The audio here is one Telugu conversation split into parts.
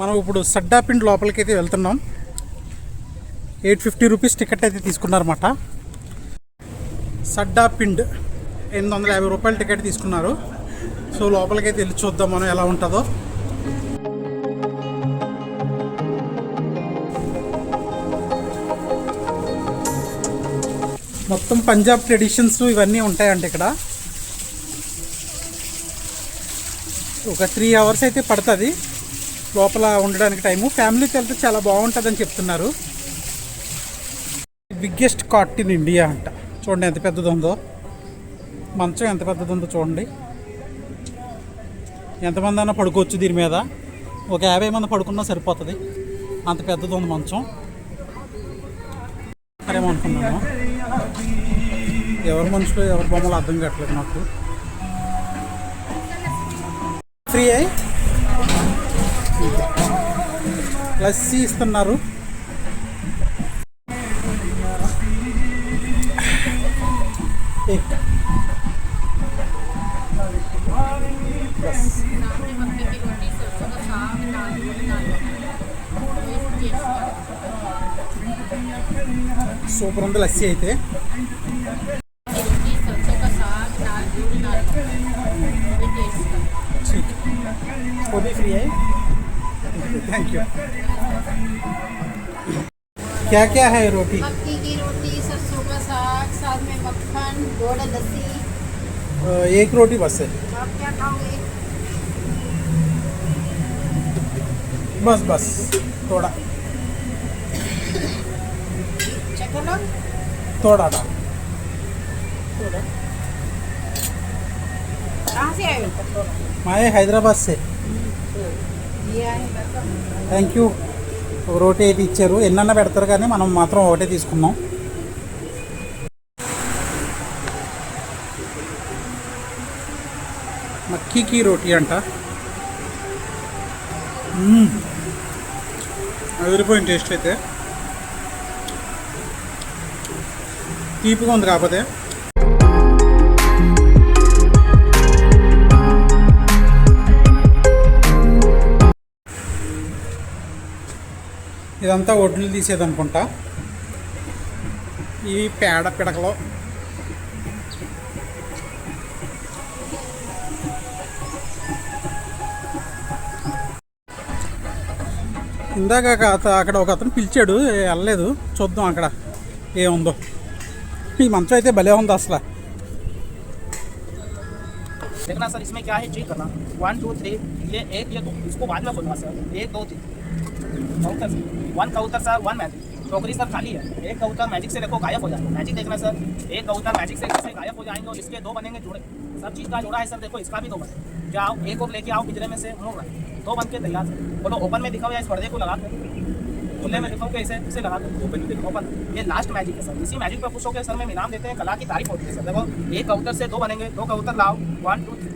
మనం ఇప్పుడు సడ్డాపిండి లోపలికి అయితే వెళ్తున్నాం. ఎయిట్ ఫిఫ్టీ రూపీస్ టికెట్ అయితే తీసుకున్నారన్నమాట. సడ్డాపిండ్ ఎనిమిది వందల యాభై రూపాయల టికెట్ తీసుకున్నారు. సో లోపలికి అయితే వెళ్ళి చూద్దాం మనం ఎలా ఉంటుందో. మొత్తం పంజాబ్ ట్రెడిషన్స్ ఇవన్నీ ఉంటాయండి ఇక్కడ. ఒక త్రీ అవర్స్ అయితే పడుతుంది. లోపల ఉండడానికి టైము. ఫ్యామిలీకి వెళ్తే చాలా బాగుంటుందని చెప్తున్నారు. బిగ్గెస్ట్ కాట్ ఇన్ ఇండియా అంట. చూడండి ఎంత పెద్దది ఉందో మంచం ఎంత పెద్దది ఉందో చూడండి. ఎంతమంది అన్నా పడుకోవచ్చు దీని మీద. ఒక యాభై మంది పడుకున్నా సరిపోతుంది. అంత పెద్దది ఉంది మంచం. మరేమో అనుకున్నాను. ఎవరి మనుషులు ఎవరి బొమ్మలు అర్థం కావట్లేదు నాకు. ఫ్రీ అయ్యి లస్సీ ఇస్తున్నారు. సూపర్ ఉంది లస్సీ అయితే. क्या क्या है रोटी? मक्की की रोटी सरसों का साग साथ में मक्खन गोड़ लस्सी। एक रोटी बस है। आप क्या खाओगे? बस बस थोड़ा। थोड़ा था। कहाँ से आए मैं हैदराबाद से। हम्म, तो थैंक यू ఒక రోటీ అయితే ఇచ్చారు. ఎన్నన్నా పెడతారు కానీ మనం మాత్రం ఒకటే తీసుకున్నాం మక్కీకి రోటీ అంట. మ్మ్. అదిరిపోయిన టేస్ట్ అయితే. తీపిగా ఉంది కాకపోతే. ఇదంతా ఒడ్లు తీసేదనుకుంటా ఈ పేడ పిడకలో ఇందాక ఒక అత- అక్కడ ఒక అతను పిలిచాడు వెళ్ళలేదు చూద్దాం అక్కడ ఏముందో ఈ మంచం అయితే భలే ఉంది అసలు देखना सर इसमें क्या है चेक करना वन टू थ्री ये एक ये दो इसको बाद में खोलना सर एक दो तीन काउंटर सर वन कबूतर सर वन मैजिक टोकरी सर खाली है। एक कबूतर मैजिक से देखो गायब हो जाएगा। मैजिक देखना सर एक कबूतर मैजिक से इससे गायब हो जाएँगे और इसके दो बनेंगे जुड़े। सब चीज़ का जुड़ा है सर देखो, इसका भी दो बने। जाओ, एक और लेके आओ पिजरे में से। हम्म, मुड़ रहा दो बन के तैयार सर बोलो ओपन में दिखाओ या इस पर्दे को लगा कर खुले में दिखाओ कैसे इसे लगा दो ओपन देखो ओपन ये लास्ट मैजिक है सर इसी मैजिक पर पूछो के, सर, में इनाम देते हैं। कला की तारीफ़ होती है सर देखो, एक कबूतर से दो बनेंगे। दो कबूतर लाओ। वन टू थ्री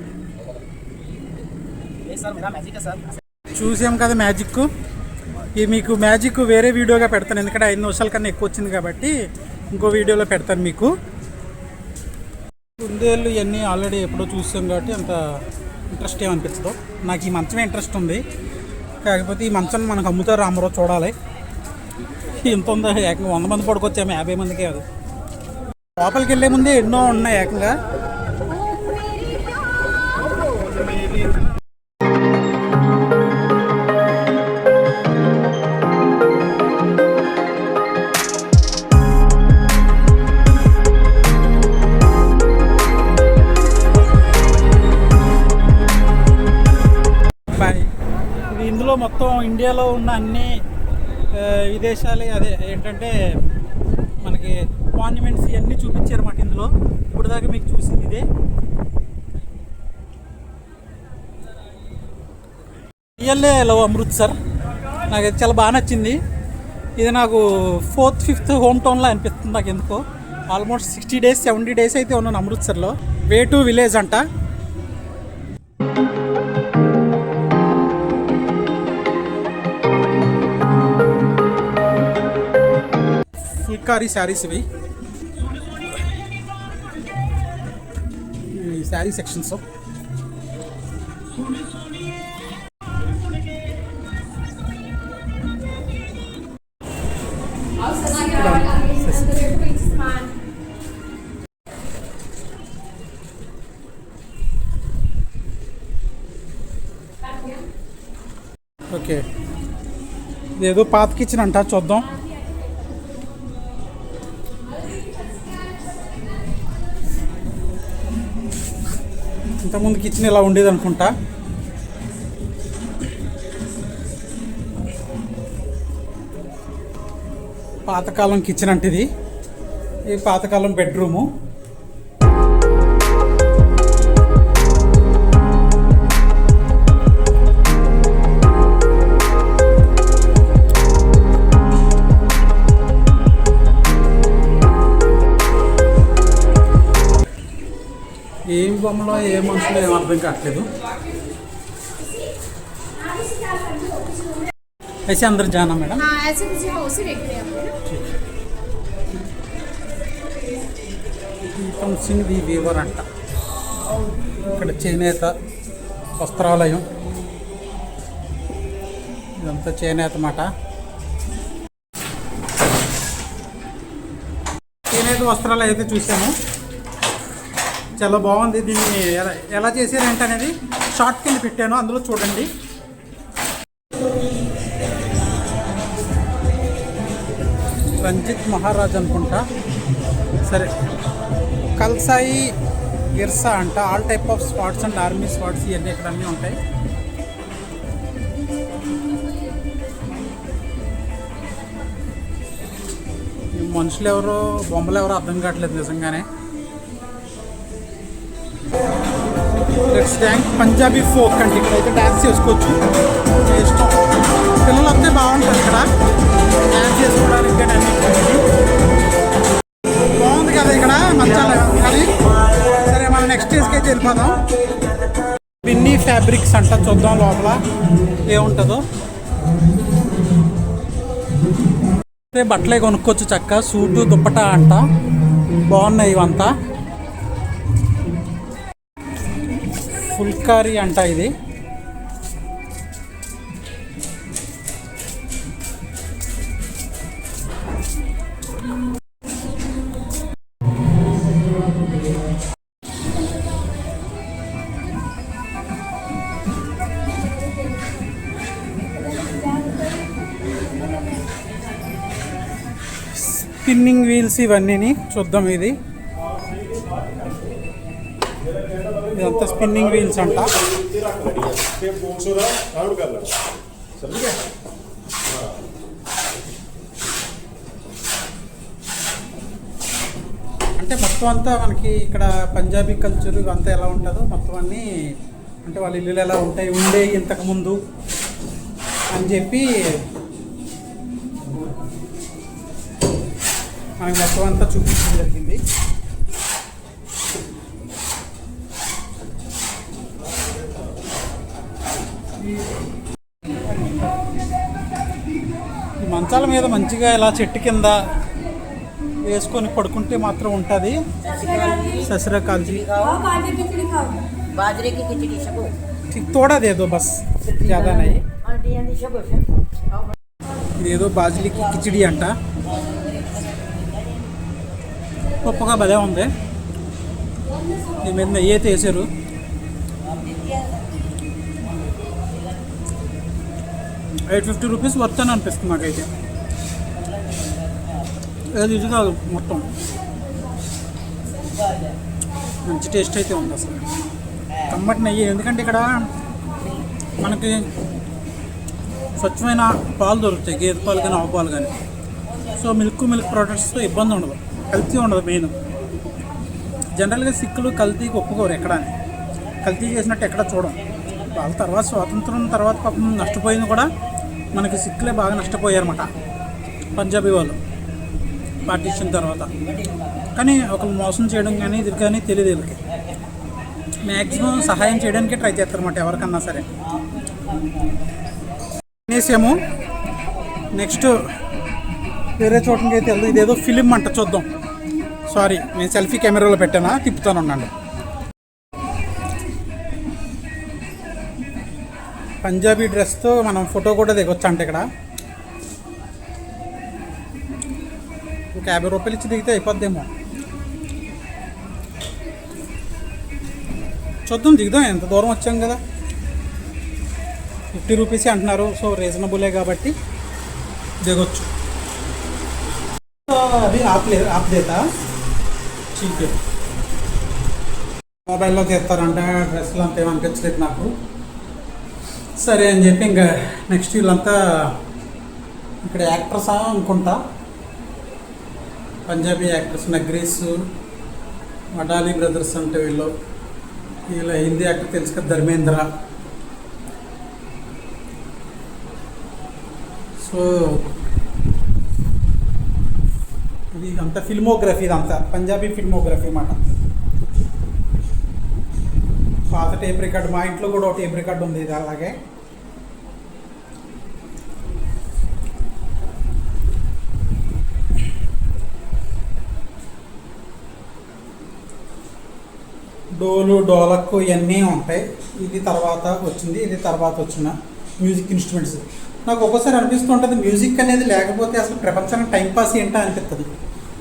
ये सर मेरा मैजिक है सर चूज़ हम कहते मैजिक को। ఈ మీకు మ్యాజిక్ వేరే వీడియోగా పెడతాను ఎందుకంటే ఐదు నిమిషాల కన్నా ఎక్కువ వచ్చింది కాబట్టి ఇంకో వీడియోలో పెడతాను మీకు. కుందేళ్ళు ఇవన్నీ ఆల్రెడీ ఎప్పుడో చూసాం కాబట్టి అంత ఇంట్రెస్ట్ ఏమనిపించదు నాకు ఈ మంచమే ఇంట్రెస్ట్ ఉంది. కాకపోతే ఈ మంచం మనకు అమ్ముతారు అమ్మరో చూడాలి. ఎంత ఉందో? ఏకంగా వంద మంది పడుకొచ్చాము యాభై మందికి కాదు. లోపలికి వెళ్ళే ముందే ఎన్నో ఉన్నాయి ఏకంగా. మొత్తం ఇండియాలో ఉన్న అన్ని విదేశాలు అదే ఏంటంటే మనకి మాన్యుమెంట్స్ ఇవన్నీ చూపించారు మాట ఇందులో. ఇప్పుడు దాకా మీకు చూసింది ఇదే. రియల్లే లవ్ అమృత్సర్ నాకు చాలా బాగా నచ్చింది. ఇది నాకు ఫోర్త్ ఫిఫ్త్ హోమ్ టౌన్లో అనిపిస్తుంది నాకు ఎందుకో almost sixty days seventy days అయితే ఉన్నాను అమృత్సర్లో వే టు విలేజ్ అంట. కట్కారీ శారీస్ ఇవి. శారీ సెక్షన్స్. ఓకే. ఇది ఏదో పాతకిచ్చిన అంట చూద్దాం. ఇంతకుముందు కిచెన్ ఇలా ఉండేది అనుకుంటా? పాతకాలం కిచెన్ అంటే ఇది ఈ పాతకాలం బెడ్రూము ఏం బొమ్మలో ఏ మనుషులు ఏం అర్థం కావట్లేదు అయితే అందరు జానా మేడం हाँ ऐसे किसी हाउस ही देख रहे हैं हम लोग ప్రీతం సింగ్ ది వీవర్ అంట ఇక్కడ చేనేత వస్త్రాలయం ఇదంతా చేనేత మాట చేనేత వస్త్రాలు అయితే చూసాము చాలా బాగుంది. దీన్ని ఎలా ఎలా చేశారంటే అనేది షార్ట్ కింద పెట్టాను. అందులో చూడండి. రంజిత్ మహారాజ్ అనుకుంటా. సరే. కల్సాయి గిర్సా అంట. All type of spots and army spots ఇవన్నీ ఇక్కడ అన్నీ ఉంటాయి. మనుషులు ఎవరో బొమ్మలు ఎవరో అర్థం కావట్లేదు నిజంగానే. నెక్స్ట్ థ్యాంక్ పంజాబీ ఫోక్ అండి ఇక్కడైతే డ్యాన్స్ చేసుకోవచ్చు ఇష్టం పిల్లలు వస్తే బాగుంటుంది ఇక్కడ డ్యాన్స్ చేసుకోవడానికి కానీ బాగుంది కదా ఇక్కడ మంచాల కానీ సరే మనం నెక్స్ట్ డేస్కి అయితే వెళ్ళిపోదాం బిన్నీ ఫ్యాబ్రిక్స్ అంట చూద్దాం లోపల ఏముంటుందో బట్టలే కొనుక్కోవచ్చు చక్క సూటు దుప్పట అంట బాగున్నాయి ఇవంతా ఫుల్కారీ అంట ఇది. స్పిన్నింగ్ వీల్స్ ఇవన్నీని చూద్దాం ఇది. ఇదంతా స్పిన్నింగ్ వీల్స్ అంట. అంటే మొత్తం అంతా మనకి ఇక్కడ పంజాబీ కల్చర్ అంతా ఎలా ఉంటుందో మొత్తం అన్ని అంటే వాళ్ళ ఇల్లులు ఎలా ఉంటాయి ఉండే ఇంతకుముందు అని చెప్పి మనకి మొత్తం అంతా చూపించడం జరిగింది. మంచాల మీద మంచిగా ఇలా చెట్టు కింద వేసుకొని పడుకుంటే మాత్రం ఉంటుంది. ససరా కాల్జీ తోడా బస్ జాదా నయ్యి ఇదేదో బాజిలీకి కిచిడి అంట. గొప్పగా భలే ఉంది. దీని మీద నెయ్యి అయితే వేసారు. ఎయిట్ ఫిఫ్టీ రూపీస్ వర్త్ అని అనిపిస్తుంది మాకైతే. అది ఇది కాదు మొత్తం. మంచి టేస్ట్ అయితే ఉంది అసలు. కమ్మటి నెయ్యి ఎందుకంటే ఇక్కడ మనకి స్వచ్ఛమైన పాలు దొరుకుతాయి గేదె పాలు కానీ ఆవు పాలు కానీ. సో మిల్క్ మిల్క్ ప్రోడక్ట్స్తో ఇబ్బంది ఉండదు. కల్తీ ఉండదు మెయిన్ జనరల్గా సిక్కులు కల్తీకి ఒప్పుకోరు ఎక్కడ కల్తీ చేసినట్టు ఎక్కడ చూడం. వాళ్ళ తర్వాత స్వాతంత్రం తర్వాత పాపం నష్టపోయింది కూడా మనకి సిక్కులే బాగా నష్టపోయారన్నమాట. పంజాబీ వాళ్ళు. పార్టీషన్ తర్వాత. కానీ ఒకరు మోసం చేయడం కానీ ఇది కానీ తెలియదు వీళ్ళకి. మ్యాక్సిమం సహాయం చేయడానికి ట్రై చేస్తారన్నమాట ఎవరికన్నా సరే. తినేసాము నెక్స్ట్ వేరే చోటకి అయితే వెళ్దాం. ఇదేదో ఫిలిం అంట చూద్దాం. సారీ నేను సెల్ఫీ కెమెరాలో పెట్టానా? తిప్పుతాను ఉన్నాను పంజాబీ డ్రెస్తో మనం ఫోటో కూడా దిగొచ్చు అంట ఇక్కడ. ఒక యాభై రూపాయలు ఇచ్చి దిగితే అయిపోద్దేమో. చూద్దాం దిగుదాం. ఎంత దూరం వచ్చాం కదా. ఫిఫ్టీ రూపీసే అంటున్నారు. సో రీజనబులే కాబట్టి దిగొచ్చు. అది ఆపలే ఆపలేదా? చీప్ మొబైల్లో చేస్తారంటే డ్రెస్సులు అంత ఏమనిపించలేదు నాకు. సరే అని చెప్పి ఇంకా నెక్స్ట్ వీళ్ళంతా ఇక్కడ యాక్టర్సా అనుకుంటా. పంజాబీ యాక్టర్స్ నగ్రీస్ వడాలి బ్రదర్స్ అంటే వీళ్ళు. వీళ్ళ హిందీ యాక్టర్ తెలుసు కదా ధర్మేంద్ర. సో ఇది అంత ఫిల్మోగ్రఫీ ఇదంతా. పంజాబీ ఫిల్మోగ్రఫీ అన్నమాట. పాత టేప్ రికార్డ్ మా ఇంట్లో కూడా ఒక టేప్ రికార్డ్ ఉంది ఇది అలాగే. డోలు డోలకు ఇవన్నీ ఉంటాయి. ఇది తర్వాత వచ్చింది ఇది తర్వాత వచ్చిన మ్యూజిక్ ఇన్స్ట్రుమెంట్స్. నాకు ఒక్కోసారి అనిపిస్తుంటుంది మ్యూజిక్ అనేది లేకపోతే అసలు ప్రపంచానికి టైంపాస్ ఏంటో అనిపిస్తుంది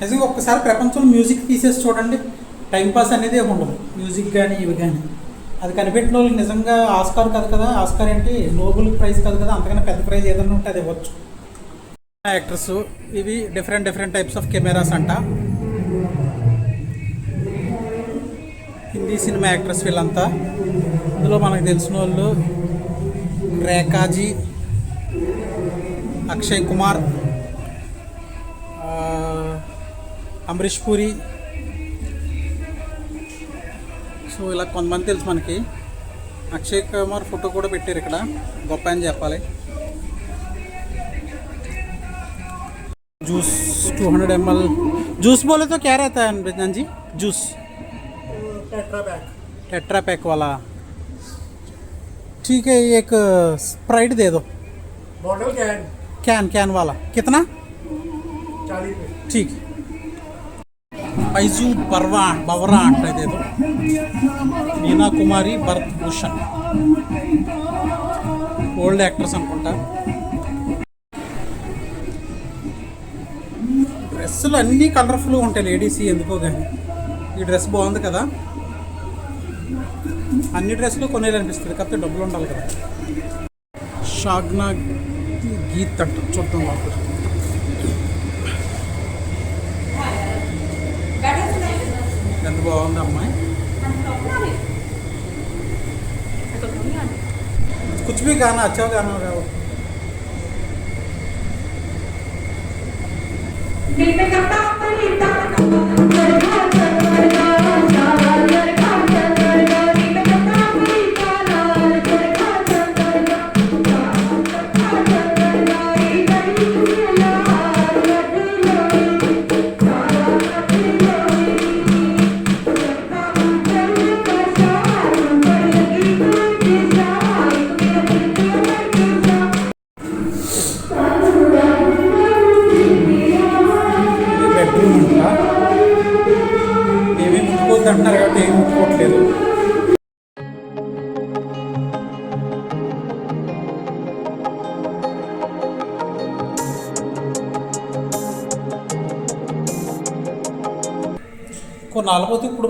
నిజంగా ఒక్కసారి ప్రపంచంలో మ్యూజిక్ తీసేసి చూడండి టైంపాస్ అనేది ఉండదు. మ్యూజిక్ కానీ ఇవి కానీ అది కనిపెట్టిన వాళ్ళకి నిజంగా ఆస్కార్ కాదు కదా. ఆస్కార్ ఏంటి? నోబెల్ ప్రైజ్ కాదు కదా. అంతకన్నా పెద్ద ప్రైజ్ ఏదైనా ఉంటే అది ఇవ్వచ్చు. యాక్టర్స్ ఇవి different different types of cameras అంట. హిందీ సినిమా యాక్ట్రస్ వీళ్ళంతా. ఇందులో మనకు తెలిసిన వాళ్ళు రేఖాజీ అక్షయ్ కుమార్ అమరీష్ పూరి. సో ఇలా కొంతమంది తెలుసు మనకి. అక్షయ్ కుమార్ ఫోటో కూడా పెట్టారు ఇక్కడ. గొప్ప అని చెప్పాలి. Juice two hundred ML. Juice బోలేతో క్యారేతా అనిపించండి juice. Tetra pack tetra pack वाला ठीक है एक स्प्राइट दे दो बॉटल कैन कैन कैन वाला कितना चालीस रुपये ठीक फैजू बर्वा बवरा అంటే ఇదేదో మీనా కుమారి భరత్ భూషణ్ ఓల్డ్ యాక్టర్స్ అనుకుంటా డ్రెస్సులు అన్నీ కలర్ఫుల్గా ఉంటాయి లేడీస్ ఎందుకో కానీ ఈ డ్రెస్ బాగుంది కదా అన్ని డ్రెస్సులు కొనేయాలనిపిస్తుంది కాకపోతే డబ్బులు ఉండాలి కదా షాగ్నా గీత్ అంట చూద్దాం వాళ్ళు ఎంత బాగుంది అమ్మాయి कुछ भी गाना अच्छा गाना होगा वो ఇది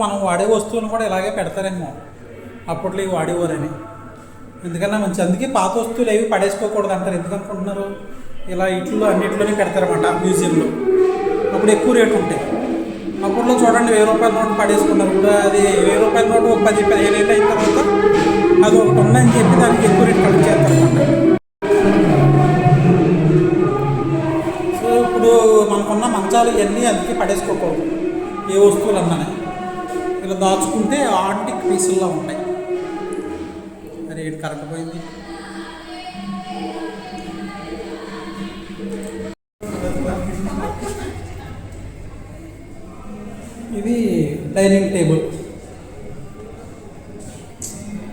మనం వాడే వస్తువులను కూడా ఇలాగే పెడతారేమో. అప్పట్లో ఇవి వాడేవారని. ఎందుకన్నా మంచి అందుకే పాత వస్తువులు ఏవి పడేసుకోకూడదు అంటారు. ఎందుకు అనుకుంటున్నారు? ఇలా ఇట్లో అన్నింటిలోనే పెడతారన్నమాట మ్యూజియంలో. అప్పుడు ఎక్కువ రేటు ఉంటాయి. అప్పట్లో చూడండి వెయ్యి రూపాయల నోటు పడేసుకున్నారు కూడా. అది వెయ్యి రూపాయల నోటు ఒక పది పదిహేను ఏళ్ళు అయిన తర్వాత అది ఒకటి ఉందని చెప్పి దానికి ఎక్కువ రేటు కలెక్ట్ చేస్తారన్నమాట. సో ఇప్పుడు మనకున్న మంచాలు ఇవన్నీ అందుకే పడేసుకోకూడదు. ఏ వస్తువులు అన్నానే ఇలా దాచుకుంటే ఆంటిక్ పీసుల్లో ఉంటాయి అరే కరెక్ట్ పోయింది. ఇది డైనింగ్ టేబుల్.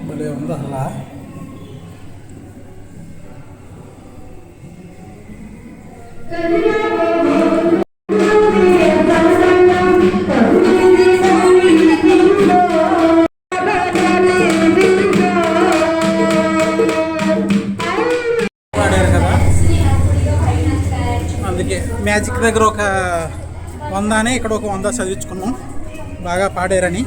భలే ఉంది అలా Thank you. అందుకే మ్యాజిక్ దగ్గర ఒక వందనే ఇక్కడ ఒక వంద చదివించుకున్నాం. బాగా పాడారని.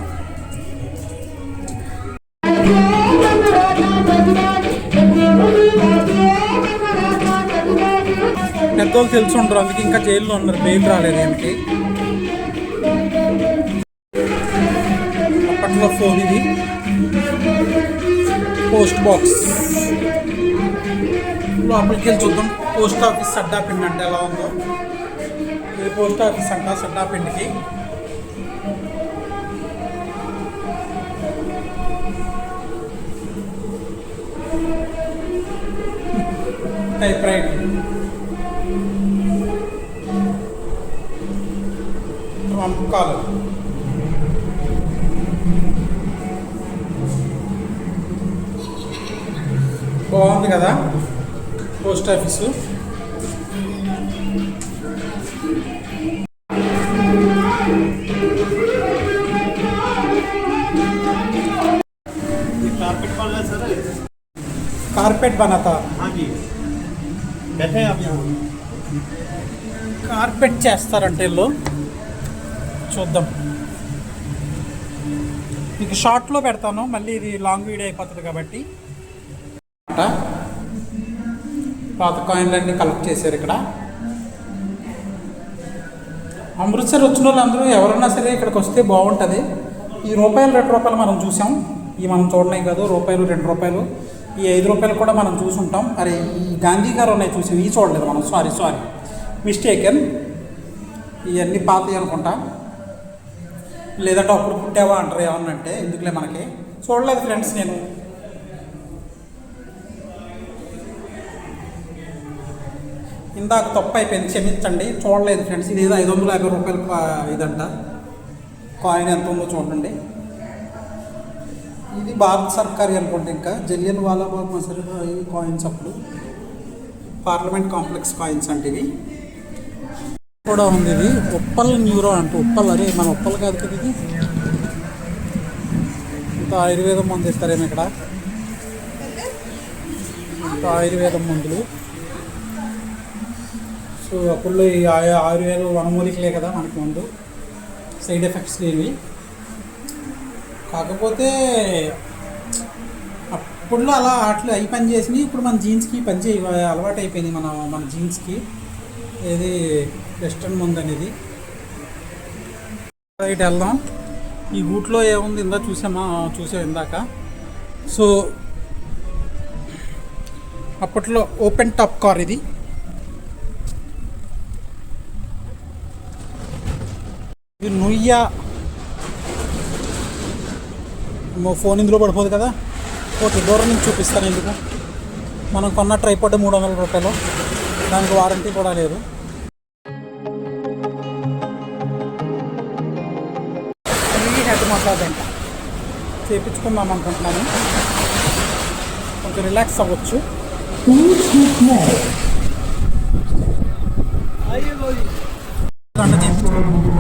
పెద్దోళ్ళు తెలిసి ఉండరు అందుకే ఇంకా జైల్లో ఉన్నారు బెయిల్ రాలేదు ఏమిటి అప్పట్లో ఫోన్ ఇది. Post box. లోపలికి వెళ్ళి చూద్దాం. పోస్ట్ ఆఫీస్ సడ్డాపిండి అంటే ఎలా ఉందో? ఇది పోస్ట్ ఆఫీస్ అంట సడ్డాపిండికి. Type right. కాలు బాగుంది కదా? పోస్ట్ ఆఫీసు कारपेट पड़ रहा है सर కార్పెట్ బనాతా हाँ जी बैठे हैं आप यहाँ కార్పెట్ చేస్తారంటే వీళ్ళు చూద్దాం మీకు షార్ట్లో పెడతాను మళ్ళీ ఇది లాంగ్ వీడియో అయిపోతుంది కాబట్టి పాత కాయిన్లన్నీ కలెక్ట్ చేశారు ఇక్కడ. అమృత్సర్ వచ్చిన వాళ్ళందరూ ఎవరన్నా సరే ఇక్కడికి వస్తే బాగుంటుంది. ఈ రూపాయలు రెండు రూపాయలు మనం చూసాం. ఈ మనం చూడలేం కాదు రూపాయలు రెండు రూపాయలు. ఈ ఐదు రూపాయలు కూడా మనం చూసుంటాం. అరే ఈ గాంధీ గారు ఉన్నాయి చూసాం ఈ చూడలేదు మనం. సారీ సారీ మిస్టేకెన్ ఇవన్నీ పాతవి అనుకుంటా. లేదంటే అప్పుడు పుట్టావా అంటారు ఏమన్నా అంటే ఎందుకులే మనకి. చూడలేదు ఫ్రెండ్స్ నేను. ఇందాక తప్పు అయిపోయింది క్షమించండి. చూడలేదు ఫ్రెండ్స్. ఇది ఏదో ఐదు వందల యాభై రూపాయలు ఇదంట. కాయిన్ ఎంత ఉందో చూడండి. ఇది భారత సర్కార్ అనుకోండి ఇంకా. జలియన్ వాలాబాగ్ మసలి ఈ కాయిన్స్ అప్పుడు. పార్లమెంట్ కాంప్లెక్స్ కాయిన్స్ అంటే ఇవి. కూడా ఉంది ఇది. ఉప్పల్ న్యూరో అంట. ఉప్పల్. అదే మన ఉప్పల్ కాదు కదా ఇది. ఇంత ఆయుర్వేదం మందు ఇస్తారేమో ఇక్కడ. ఇంత ఆయుర్వేదం మందులు. సో అప్పుడు ఈ ఆయుర్వేద వనమూలికలే కదా మనకి ముందు. సైడ్ ఎఫెక్ట్స్ లేవి కాకపోతే అప్పుడులో అలా అట్లా అవి పని చేసినాయి ఇప్పుడు మన జీన్స్కి పని చేయి అలవాటు అయిపోయింది మన మన జీన్స్కి. ఏది వెస్ట్రన్ ముందు అనేది. రైట్ వెళ్దాం. ఈ గూట్లో ఏముంది ఇందా చూసామా? చూసాం ఇందాక. సో అప్పట్లో ఓపెన్ టాప్ కార్ ఇది. నుయ్య. మా ఫోన్ ఇందులో పడిపోదు కదా. ఓకే దూరం నుంచి చూపిస్తాను ఎందుకు? మనం కొన్న ట్రైపాడ్ మూడు వందల రూపాయలు. దానికి వారంటీ కూడా లేదు. హెడ్ మసాజ్ అంట చేపించుకుందాం అనుకుంటున్నాను. కొంచెం రిలాక్స్ అవ్వచ్చు. చేయించుకుందాం.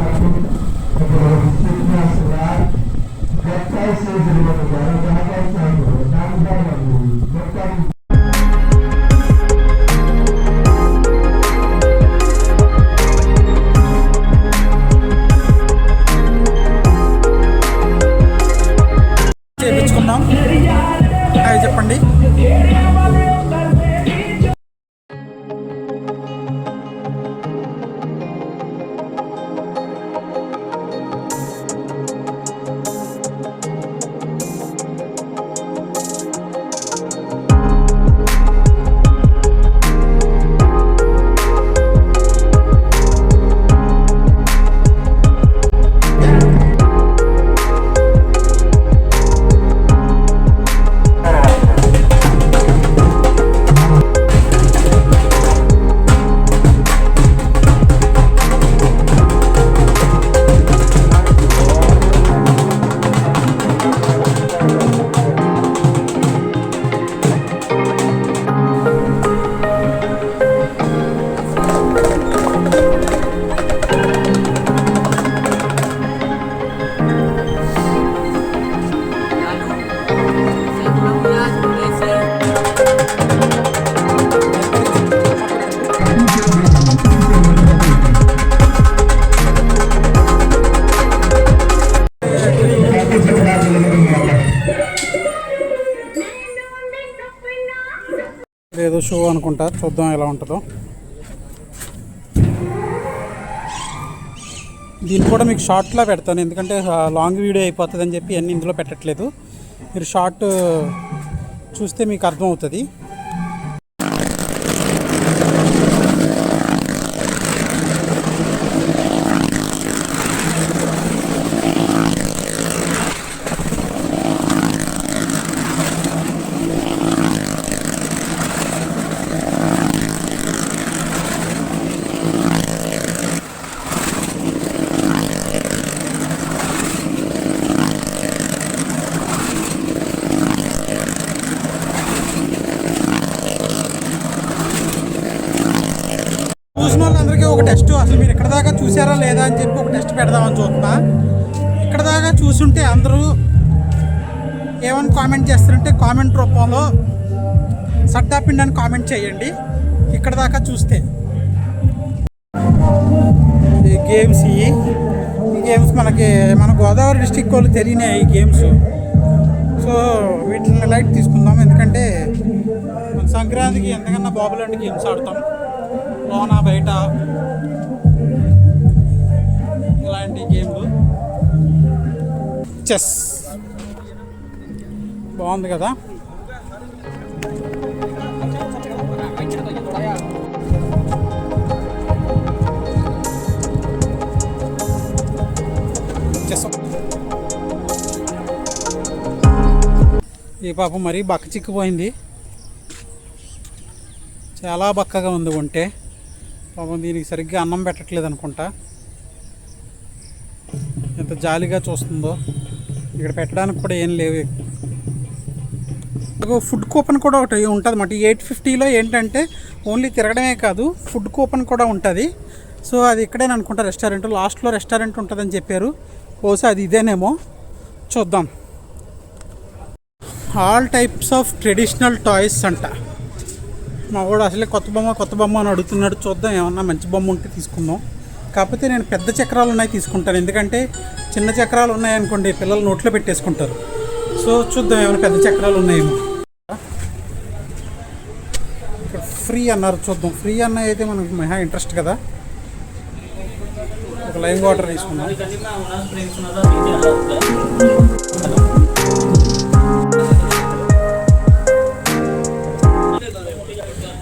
అనుకుంటా. చూద్దాం ఎలా ఉంటుందో. దీన్ని కూడా మీకు షార్ట్లో పెడతాను. ఎందుకంటే లాంగ్ వీడియో అయిపోతుందని చెప్పి అన్నీ ఇందులో పెట్టట్లేదు. మీరు షార్ట్ చూస్తే మీకు అర్థమవుతుంది. సర్దాపిండి అని కామెంట్ చేయండి. ఇక్కడ దాకా చూస్తే. ఈ గేమ్స్ ఇవి ఈ గేమ్స్ మనకి మన గోదావరి డిస్టిక్ వాళ్ళు తెలియనాయి ఈ గేమ్స్ సో వీటిని లైట్ తీసుకుందాం. ఎందుకంటే సంక్రాంతికి ఎంతకన్నా బాబులాంటి గేమ్స్ ఆడతాం. లోన బయట. ఇలాంటి గేమ్లు చెస్ బాగుంది కదా? ఈ పాపం మరీ బక్క చిక్కిపోయింది. చాలా బక్కగా ఉంది ఉంటే పాపం దీనికి సరిగ్గా అన్నం పెట్టట్లేదు అనుకుంటా. ఎంత జాలిగా చూస్తుందో. ఇక్కడ పెట్టడానికి కూడా ఏం లేవు. ఫుడ్ కూపన్ కూడా ఒకటి ఉంటుంది అన్నమాట. ఎయిట్ ఫిఫ్టీలో ఏంటంటే ఓన్లీ తిరగడమే కాదు ఫుడ్ కూపన్ కూడా ఉంటుంది. సో అది ఇక్కడే అనుకుంటా రెస్టారెంట్. లాస్ట్లో రెస్టారెంట్ ఉంటుందని చెప్పారు. బహుశా అది ఇదేనేమో. చూద్దాం. All types of traditional toys అంట. మా వాడు అసలే కొత్త బొమ్మ కొత్త బొమ్మ అని అడుగుతున్నాడు. చూద్దాం ఏమన్నా మంచి బొమ్మ ఉంటే తీసుకుందాం. కాకపోతే నేను పెద్ద చక్రాలు ఉన్నాయి తీసుకుంటాను. ఎందుకంటే చిన్న చక్రాలు ఉన్నాయనుకోండి పిల్లలు నోట్లో పెట్టేసుకుంటారు. సో చూద్దాం ఏమైనా పెద్ద చక్రాలు ఉన్నాయేమో. ఇక్కడ ఫ్రీ అన్నారు చూద్దాం. ఫ్రీ అన్న అయితే మనకు మహా ఇంట్రెస్ట్ కదా. ఒక లైమ్ వాటర్ తీసుకుందాం.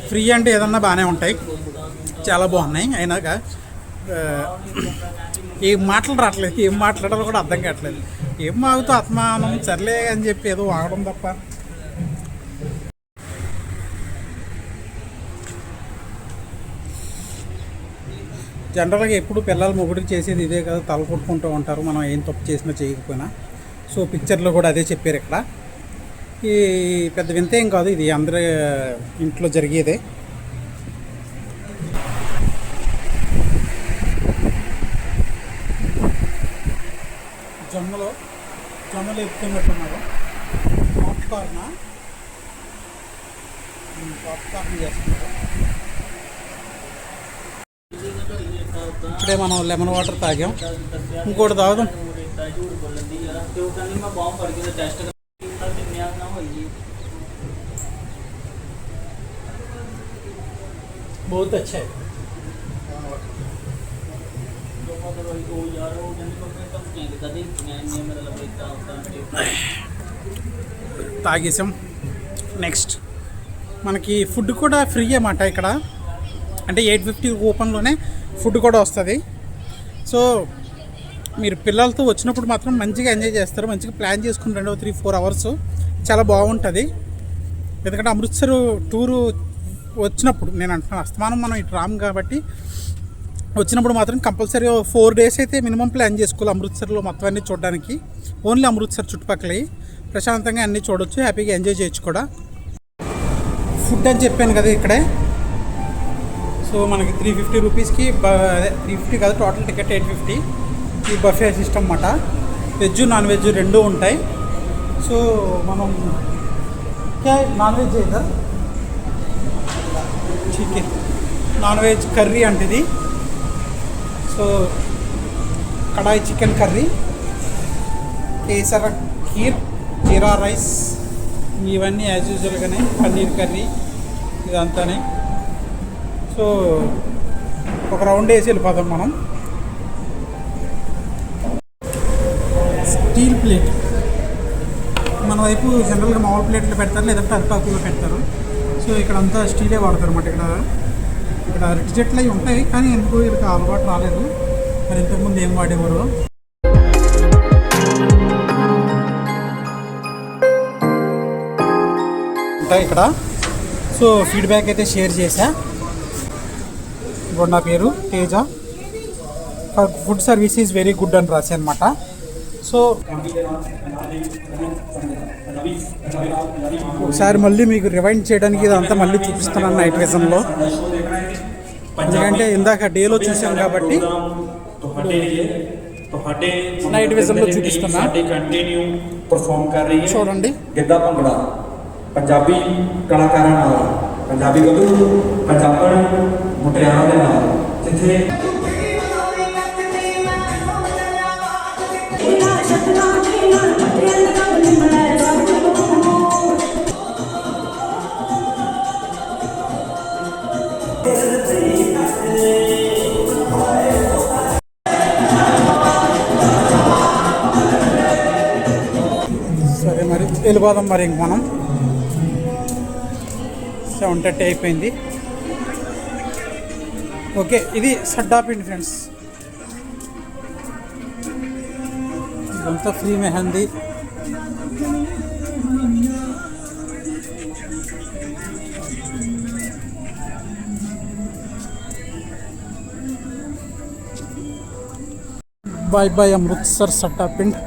ఫ్రీ అంటే ఏదన్నా బాగానే ఉంటాయి. చాలా బాగున్నాయి. అయినాక ఏం మాటలు రావట్లేదు. ఏం మాట్లాడాలో కూడా అర్థం కావట్లేదు. ఏం మాగుతూ ఆత్మానం సర్లే అని చెప్పి ఏదో వాగడం తప్ప. జనరల్గా ఎప్పుడు పిల్లలు మొగుడికి చేసేది ఇదే కదా. తల కొట్టుకుంటూ ఉంటారు. మనం ఏం తప్పు చేసినా చేయకపోయినా. సో పిక్చర్లో కూడా అదే చెప్పారు ఇక్కడ. ఈ పెద్ద వింత ఏం కాదు ఇది అందరి ఇంట్లో జరిగేదే. జొన్నలో జొన్నలు ఎత్తుకున్నట్టున్నారు. పాప్కార్న్? పాప్కార్న్ చేస్తున్నారు. ఇప్పుడే మనం లెమన్ వాటర్ తాగాం. ఇంకోటి తాగుదాం. ਕਾਰਨਾਮਾ ਹੋਈ ਬਹੁਤ తాగేసాం. నెక్స్ట్ మనకి ఫుడ్ కూడా ఫ్రీ అన్నమాట ఇక్కడ. అంటే ఎయిట్ ఫిఫ్టీ ఓపెన్లోనే ఫుడ్ కూడా వస్తుంది. సో మీరు పిల్లలతో వచ్చినప్పుడు మాత్రం మంచిగా ఎంజాయ్ చేస్తారు. మంచిగా ప్లాన్ చేసుకుని రెండు త్రీ ఫోర్ అవర్స్ చాలా బాగుంటుంది. ఎందుకంటే అమృత్సర్ టూరు వచ్చినప్పుడు నేను అంటున్నాను అస్తమానం మనం ఇటు రాము కాబట్టి వచ్చినప్పుడు మాత్రం కంపల్సరీ ఫోర్ డేస్ అయితే మినిమం ప్లాన్ చేసుకోవాలి అమృత్సర్లో మొత్తం అన్నీ చూడడానికి. ఓన్లీ అమృత్సర్ చుట్టుపక్కల ప్రశాంతంగా అన్నీ చూడొచ్చు హ్యాపీగా ఎంజాయ్ చేయొచ్చు కూడా. ఫుడ్ అని చెప్పాను కదా ఇక్కడే. సో మనకి త్రీ ఫిఫ్టీ రూపీస్కి త్రీ ఫిఫ్టీ కాదు టోటల్ టికెట్ ఎయిట్ ఫిఫ్టీ ఈ బఫే సిస్టమ్ అన్నమాట. వెజ్ నాన్ వెజ్ రెండు ఉంటాయి. సో మనం నాన్ వెజ్ అయితే చికెన్. నాన్ వెజ్ కర్రీ అంటే ఇది so kadai chicken curry kesar kheer jeera rice ఇవన్నీ యాజ్ యూజువల్గానే పన్నీర్ కర్రీ ఇదంతానే. సో ఒక రౌండ్ వేసి వెళ్ళిపోతాం మనం. Steel plate. వైపు జనరల్గా మామూలు ప్లేట్లు పెడతారు లేదంటే అరిటాకులో పెడతారు. సో ఇక్కడ అంతా స్టీలే వాడతారు అన్నమాట ఇక్కడ. ఇక్కడ అరటి అవి ఉంటాయి కానీ ఎందుకు ఇక్కడ అలవాటు రాలేదు. మరి ఇంతకుముందు ఏం వాడేవారు? ఉంటాయి ఇక్కడ. సో ఫీడ్బ్యాక్ అయితే షేర్ చేశా. ఇప్పుడు నా పేరు Teja. Food service is very good అని రాసి అనమాట సో ఒకసారి మళ్ళీ మీకు రివైండ్ చేయడానికి ఇదంతా మళ్ళీ చూపిస్తున్నాను నైట్ విజన్లో ఎందుకంటే ఇందాక డేలో చూసాం కాబట్టి ਤੁਹਾਡੇ ਤੁਹਾਡੇ Night vision లో చూపిస్తున్నా। ਸਾਡੇ ਕੰਟੀਨਿਊ ਪਰਫਾਰਮ ਕਰ ਰਹੀ ਹੈ చూడండి ਗਿੱਧਾ ਭੰਗੜਾ ਪੰਜਾਬੀ ਕਲਾਕਾਰਾਂ ਨਾਲ ਪੰਜਾਬੀ ਗੱਭਰੂ ਪੰਜਾਬਣ ਮੁਟਿਆਰਾਂ ਦੇ ਨਾਲ ਜਿੱਥੇ సరే మరి వెళ్ళిపోదాం మరి ఇంక మనం. సెవెన్ థర్టీ అయిపోయింది. ఓకే ఇది సడ్డా పిండి ఫ్రెండ్స్. ఇదంతా free mehndi. Bye bye Amritsar Sadda Pind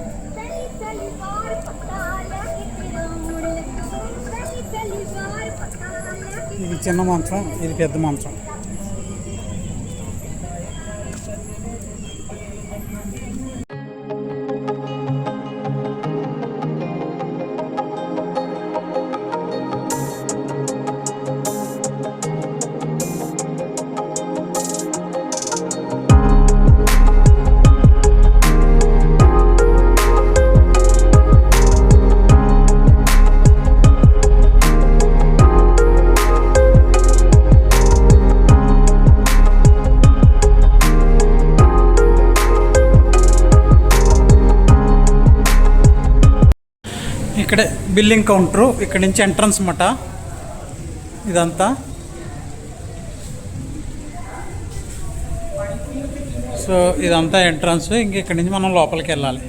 ఇది చిన్న మాంసం ఇది పెద్ద మాంసం. బిల్లింగ్ కౌంటరు ఇక్కడ నుంచి ఎంట్రన్స్ అన్నమాట ఇదంతా. సో ఇదంతా ఎంట్రన్స్. ఇంక ఇక్కడి నుంచి మనం లోపలికి వెళ్ళాలి.